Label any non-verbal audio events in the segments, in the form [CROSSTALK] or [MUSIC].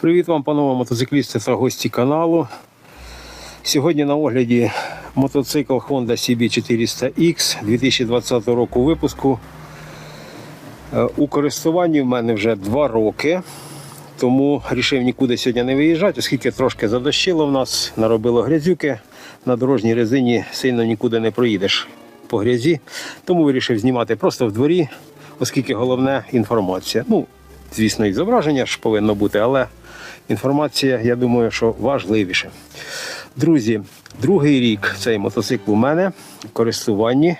Привіт вам, панове мотоциклісти та гості каналу. Сьогодні на огляді мотоцикл Honda CB400X 2020 року випуску. Е, У користуванні в мене вже 2 роки, тому вирішив нікуди сьогодні не виїжджати, оскільки трошки задощило в нас, наробило грязюки. На дорожній резині сильно нікуди не проїдеш по грязі. Тому вирішив знімати просто в дворі, оскільки головне інформація. Ну, звісно, і зображення ж повинно бути, але інформація, я думаю, що важливіше. Друзі, другий рік цей мотоцикл у мене в користуванні.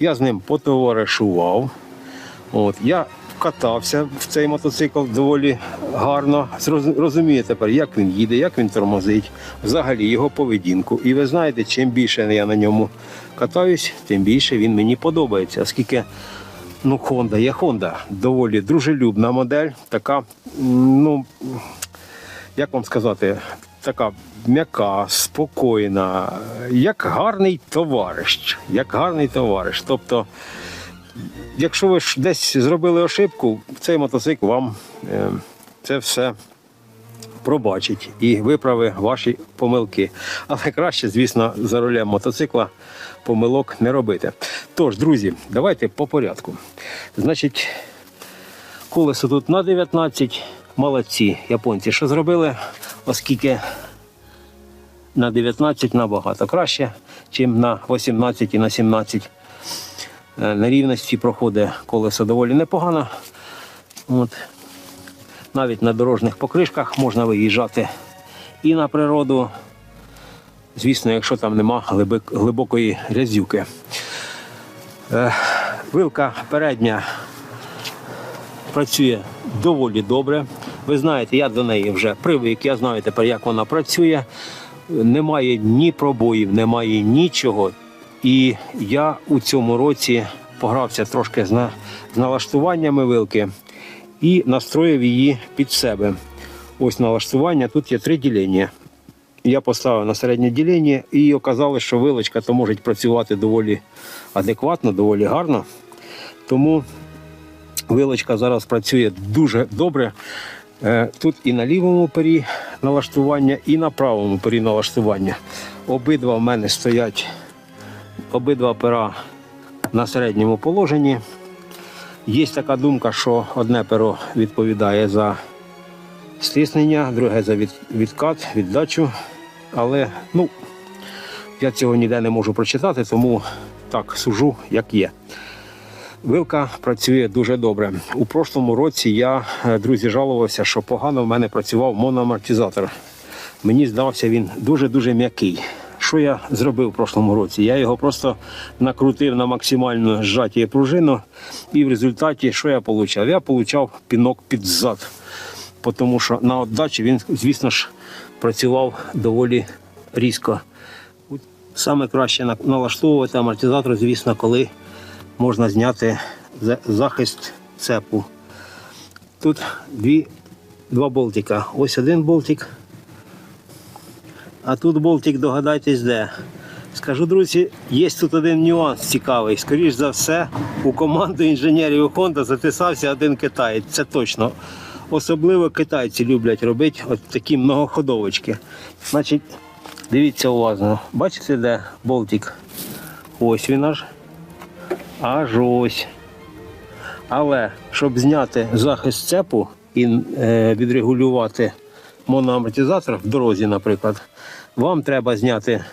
Я з ним потоваришував. От, я катався в цей мотоцикл доволі гарно. Розумію тепер, як він їде, як він тормозить, взагалі його поведінку. І ви знаєте, чим більше я на ньому катаюсь, тим більше він мені подобається. Оскільки ну, Honda є Honda, доволі дружелюбна модель, така, ну, як вам сказати, така м'яка, спокійна, як гарний товариш. Як гарний товариш. Тобто, якщо ви десь зробили ошибку, цей мотоцикл вам е, це все пробачить і виправить ваші помилки. Але краще, звісно, за рулем мотоцикла помилок не робити. Тож, друзі, давайте по порядку. Значить, колесо тут на 19. Молодці японці, що зробили, оскільки на 19 набагато краще, ніж на 18 і на 17. Е, На рівності проходить колесо доволі непогано. От. Навіть на дорожніх покришках можна виїжджати і на природу. Звісно, якщо там нема глибокої грязюки. Е, Вилка передня працює доволі добре. Ви знаєте, я до неї вже привик, я знаю тепер, як вона працює. Немає ні пробоїв, немає нічого. І я у цьому році погрався трошки з налаштуваннями вилки і настроїв її під себе. Ось налаштування, тут є три ділення. Я поставив на середнє ділення і оказалось, що вилочка то може працювати доволі адекватно, доволі гарно. Тому Вилочка зараз працює дуже добре. Е, Тут і на лівому пері налаштування, і на правому пері налаштування. Обидва в мене стоять, обидва пера на середньому положенні. Є така думка, що одне перо відповідає за стиснення, друге за від, відкат, віддачу. Але ну, я цього ніде не можу прочитати, тому так сужу, як є. Вилка працює дуже добре. У прошлому році я, е, друзі, жалувався, що погано в мене працював моноамортизатор. Мені здався він дуже-дуже м'який. Що я зробив у прошлому році? Я його просто накрутив на максимальну зжаті пружину, і в результаті що я отримав? Я отримав пінок під зад. Тому що на віддачі він, звісно ж, працював доволі різко. Саме краще налаштовувати амортизатор, звісно, коли можна зняти захист цепу. Тут дві, два болтика. Ось один болтик. А тут болтик, догадайтесь, де. Скажу, друзі, є тут один нюанс цікавий. Скоріш за все, у команду інженерів Honda записався один китаєць. Це точно. Особливо китайці люблять робити от такі многоходовочки. Значить, дивіться уважно. Бачите, де болтик? Ось він аж аж ось. Але щоб зняти захист цепу і е, відрегулювати моноамортизатор в дорозі, наприклад, вам треба зняти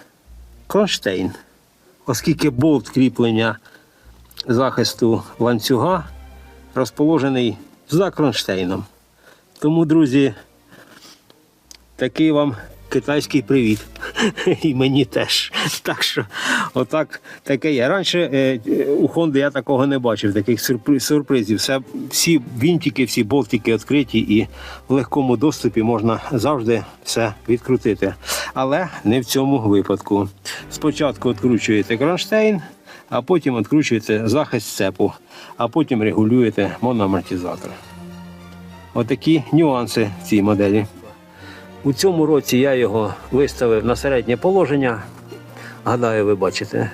кронштейн, оскільки болт кріплення захисту ланцюга розположений за кронштейном. Тому, друзі, такий вам китайський привіт. [LAUGHS] І мені теж. Так що, отак таке є. Раніше е, е, у Хонди я такого не бачив, таких сюрпри- сюрпризів. Все, всі вінтики, всі болтики відкриті і в легкому доступі можна завжди все відкрутити. Але не в цьому випадку. Спочатку відкручуєте кронштейн, а потім відкручуєте захист цепу, а потім регулюєте моноамортизатор. Отакі нюанси в цій моделі. У цьому році я його виставив на середнє положення. Гадаю, ви бачите.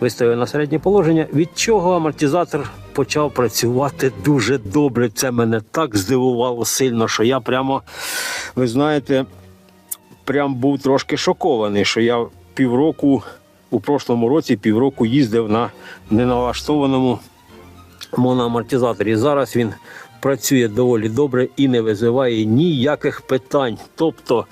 Виставив на середнє положення, від чого амортизатор почав працювати дуже добре. Це мене так здивувало сильно, що я прямо, ви знаєте, прям був трошки шокований, що я півроку у прошлому році півроку їздив на неналаштованому моноамортизаторі. Зараз він працює доволі добре і не визиває ніяких питань. Тобто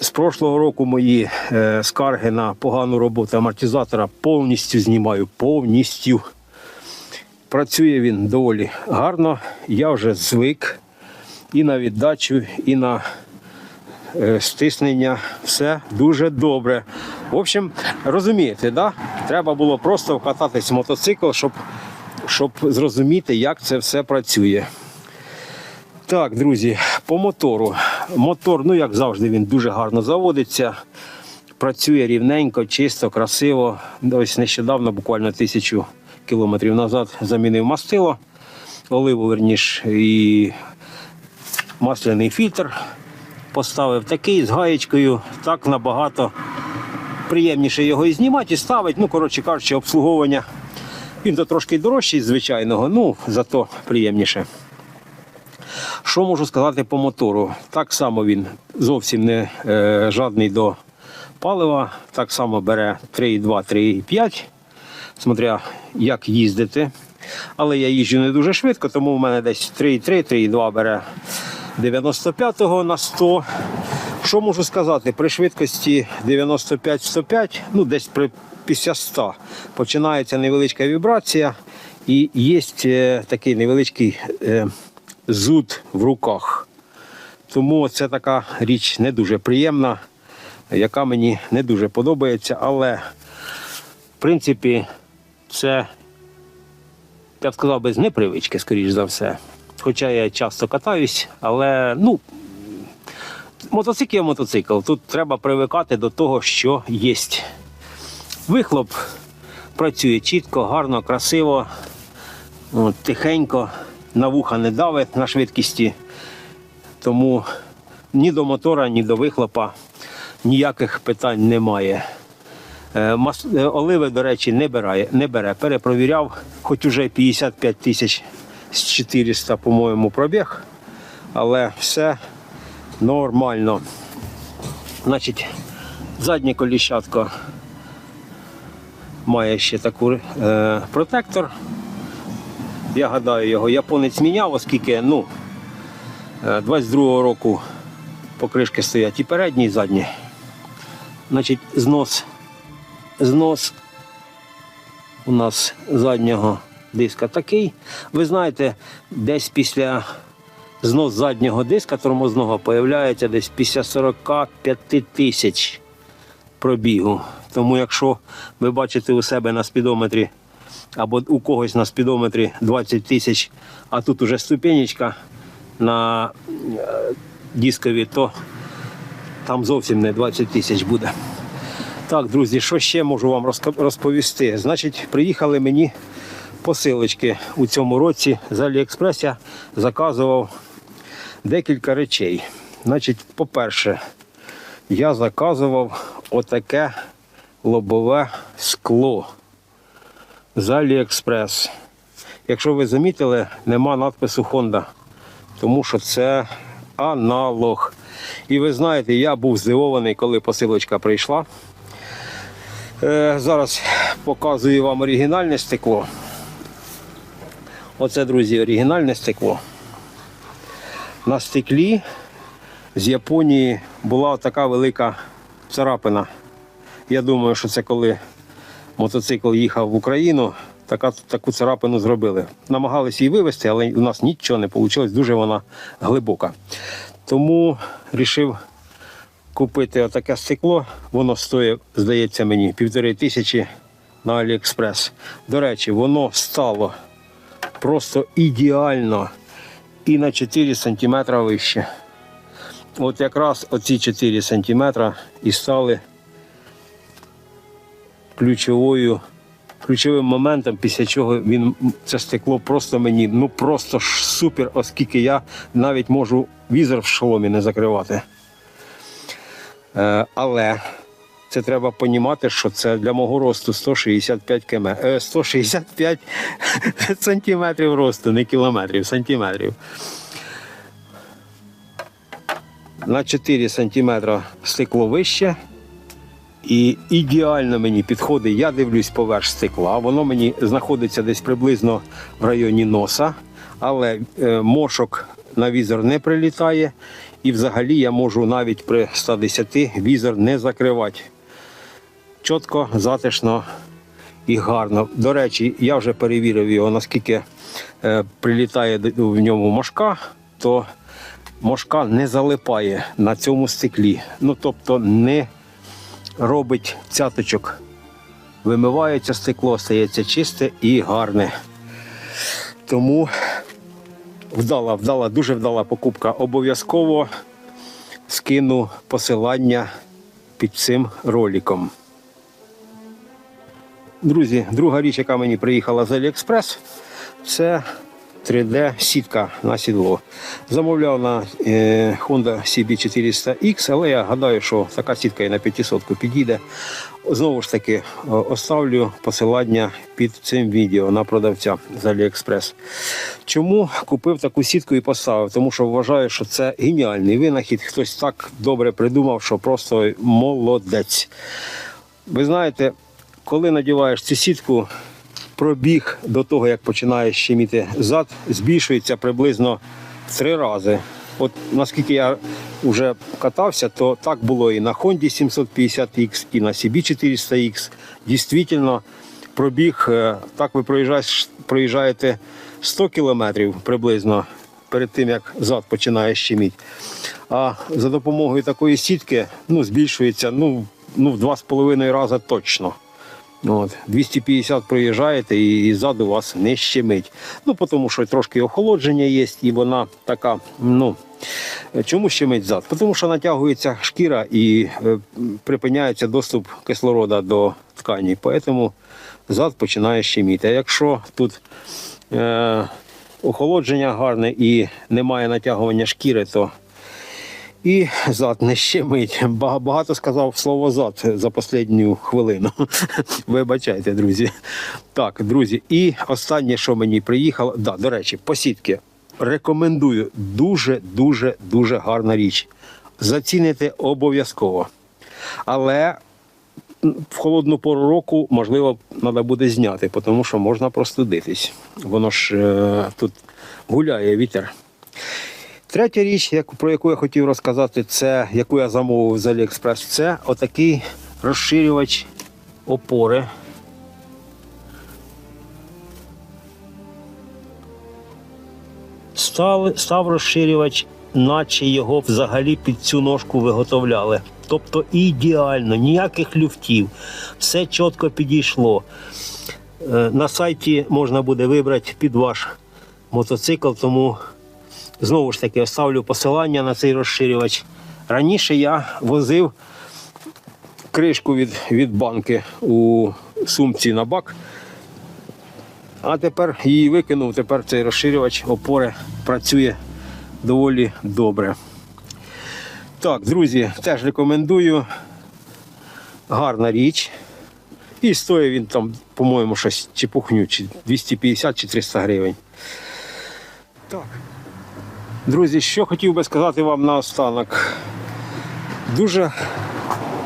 з прошлого року мої е, скарги на погану роботу амортизатора повністю знімаю. Повністю. Працює він доволі гарно. Я вже звик і на віддачу, і на е, стиснення. Все дуже добре. В общем, розумієте, да? треба було просто вкататись в мотоцикл, щоб, щоб зрозуміти, як це все працює. Так, друзі, по мотору. Мотор, ну як завжди, він дуже гарно заводиться. Працює рівненько, чисто, красиво. Ось нещодавно, буквально тисячу кілометрів назад, замінив мастило, оливу, верніш, і масляний фільтр. Поставив такий з гаєчкою, так набагато приємніше його і знімати, і ставити. Ну, коротше кажучи, обслуговування. Він то трошки дорожчий, звичайного, ну зато приємніше. Що можу сказати по мотору? Так само він зовсім не е, жадний до палива, так само бере 3,2, 3,5, смотря як їздити. Але я їжджу не дуже швидко, тому в мене десь 3,3, 3,2 бере 95 на 100. Що можу сказати? При швидкості 95-105, ну десь при після 100 починається невеличка вібрація і є е, такий невеличкий е, зуд в руках. Тому це така річ не дуже приємна, яка мені не дуже подобається, але в принципі це, я б сказав, без непривички, скоріш за все. Хоча я часто катаюсь, але ну, мотоцикл є мотоцикл. Тут треба привикати до того, що є. Вихлоп працює чітко, гарно, красиво, от, тихенько, на вуха не давить на швидкості. Тому ні до мотора, ні до вихлопа ніяких питань немає. Е, е, Оливи, до речі, не бере, не бере. Перепровіряв, хоч уже 55 тисяч з 400, по-моєму, пробіг, але все нормально. Значить, заднє коліщатко має ще таку е, протектор. Я гадаю, його японець міняв, оскільки ну, е, 22-го року покришки стоять і передні, і задні. Значить, знос, знос у нас заднього диска такий. Ви знаєте, десь після знос заднього диска тормозного появляється десь після 45 тисяч пробігу. Тому якщо ви бачите у себе на спідометрі або у когось на спідометрі 20 тисяч, а тут уже ступенечка на е, дискові, то там зовсім не 20 тисяч буде. Так, друзі, що ще можу вам розповісти? Значить, приїхали мені посилочки у цьому році з Аліекспрес заказував декілька речей. Значить, по-перше, я заказував отаке лобове скло з Аліекспрес. Якщо ви замітили, нема надпису Honda, тому що це аналог. І ви знаєте, я був здивований, коли посилочка прийшла. Е, зараз показую вам оригінальне стекло. Оце, друзі, оригінальне стекло. На стеклі з Японії була така велика царапина. Я думаю, що це коли мотоцикл їхав в Україну, така, таку царапину зробили. Намагалися її вивезти, але у нас нічого не вийшло, дуже вона глибока. Тому вирішив купити отаке стекло. Воно стоїть, здається мені, півтори тисячі на Аліекспрес. До речі, воно стало просто ідеально і на 4 см вище. От якраз оці 4 см і стали ключовою, ключовим моментом, після чого він це стекло просто мені ну просто ж супер, оскільки я навіть можу візор в шоломі не закривати. Е, але Це треба розуміти, що це для мого росту 165 км. Е, 165 [LAUGHS] сантиметрів росту, не кілометрів, сантиметрів. На 4 сантиметра стекло вище. І ідеально мені підходить, я дивлюсь поверх стекла, воно мені знаходиться десь приблизно в районі носа, але е, мошок на візор не прилітає. І взагалі я можу навіть при 110 візор не закривати. Чітко, затишно і гарно. До речі, я вже перевірив його, наскільки е, прилітає в ньому мошка, то мошка не залипає на цьому стеклі. Ну, тобто не робить цяточок. Вимивається стекло, стається чисте і гарне. Тому вдала, вдала, дуже вдала покупка. Обов'язково скину посилання під цим роликом. Друзі, друга річ, яка мені приїхала з AliExpress, це 3D-сітка на сідло. Замовляв на е, Honda CB400X, але я гадаю, що така сітка і на 500 підійде. Знову ж таки, оставлю посилання під цим відео на продавця з AliExpress. Чому купив таку сітку і поставив? Тому що вважаю, що це геніальний винахід. Хтось так добре придумав, що просто молодець. Ви знаєте, коли надіваєш цю сітку, пробіг до того, як починає щеміти зад, збільшується приблизно в три рази. От наскільки я вже катався, то так було і на Honda 750X, і на CB 400X. Дійсно, пробіг, е, так ви проїжджаєте 100 кілометрів приблизно перед тим, як зад починає щеміти. А за допомогою такої сітки ну, збільшується ну, ну, в 2,5 рази точно. От, 250 проїжджаєте і, і ззаду вас не щемить. Ну, тому що трошки охолодження є, і вона така, ну. Чому щемить зад? Тому що натягується шкіра і е, припиняється доступ кислорода до ткані. Тому зад починає щеміти. А якщо тут е, охолодження гарне і немає натягування шкіри, то і зад не щемить. Багато сказав слово зад за останню хвилину. [LAUGHS] Вибачайте, друзі. Так, друзі, і останнє, що мені приїхало, да, до речі, посітки. Рекомендую дуже, дуже, гарна річ. Заціните обов'язково. Але в холодну пору року, можливо, треба буде зняти, тому що можна простудитись. Воно ж е, тут гуляє вітер. Третя річ, про яку я хотів розказати, це яку я замовив з AliExpress, це отакий розширювач опори. Став, став розширювач, наче його взагалі під цю ножку виготовляли. Тобто ідеально, ніяких люфтів, все чітко підійшло. Е, На сайті можна буде вибрати під ваш мотоцикл, тому Знову ж таки, оставлю посилання на цей розширювач. Раніше я возив кришку від, від банки у сумці на бак, а тепер її викинув. Тепер цей розширювач опори працює доволі добре. Так, друзі, теж рекомендую. Гарна річ. І стоїть він там, по-моєму, щось чепухню, чи 250 чи 300 гривень. Так. Друзі, що хотів би сказати вам наостанок. Дуже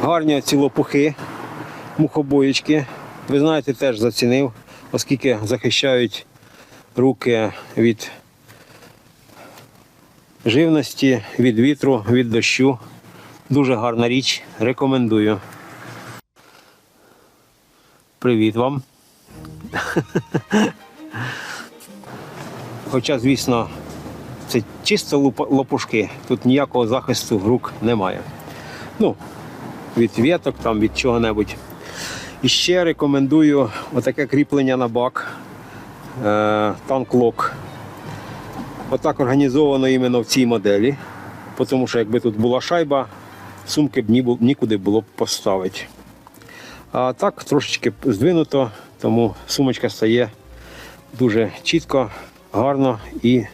гарні ці лопухи, мухобоєчки. Ви знаєте, теж зацінив, оскільки захищають руки від живності, від вітру, від дощу. Дуже гарна річ. Рекомендую. Привіт вам. [LAUGHS] Хоча, звісно, це чисто лопушки. Тут ніякого захисту рук немає. Ну, від віток, там, від чого-небудь. І ще рекомендую отаке кріплення на бак. Е, танк-лок. Отак організовано іменно в цій моделі. Тому що якби тут була шайба, сумки б ні нікуди було б поставити. А так трошечки здвинуто, тому сумочка стає дуже чітко, гарно і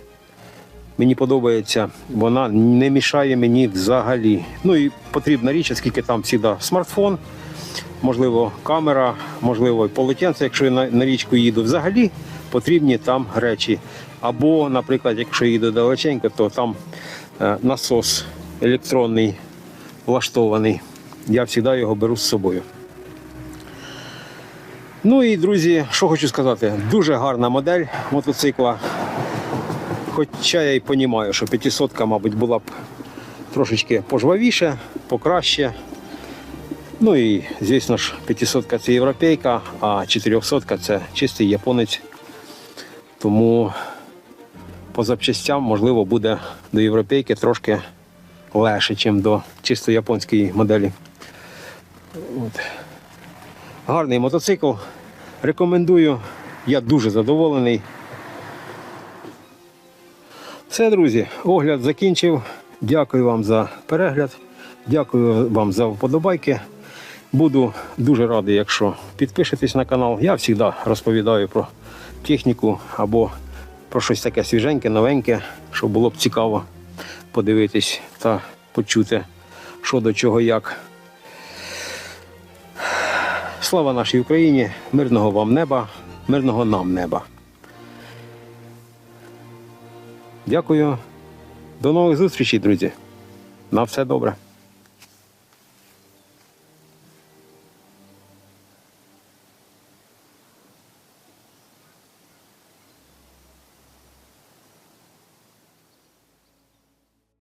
Мені подобається, вона не мішає мені взагалі. Ну і потрібна річ, оскільки там завжди смартфон, можливо, камера, можливо, полотенце, якщо я на, річку їду. Взагалі потрібні там речі. Або, наприклад, якщо їду далеченько, то там е, насос електронний влаштований. Я завжди його беру з собою. Ну і друзі, що хочу сказати, дуже гарна модель мотоцикла. Хоча я і розумію, що 500 мабуть, була б трошечки пожвавіше, покраще. Ну і, звісно ж, 500 це європейка, а 400 це чистий японець. Тому по запчастям, можливо, буде до європейки трошки легше, ніж до чисто японської моделі. От. Гарний мотоцикл. Рекомендую. Я дуже задоволений. Все, друзі, огляд закінчив. Дякую вам за перегляд. Дякую вам за вподобайки. Буду дуже радий, якщо підпишетесь на канал. Я завжди розповідаю про техніку або про щось таке свіженьке, новеньке, що було б цікаво подивитись та почути, що до чого як. Слава нашій Україні, мирного вам неба, мирного нам неба. Дякую. До нових зустрічей, друзі. На все добре.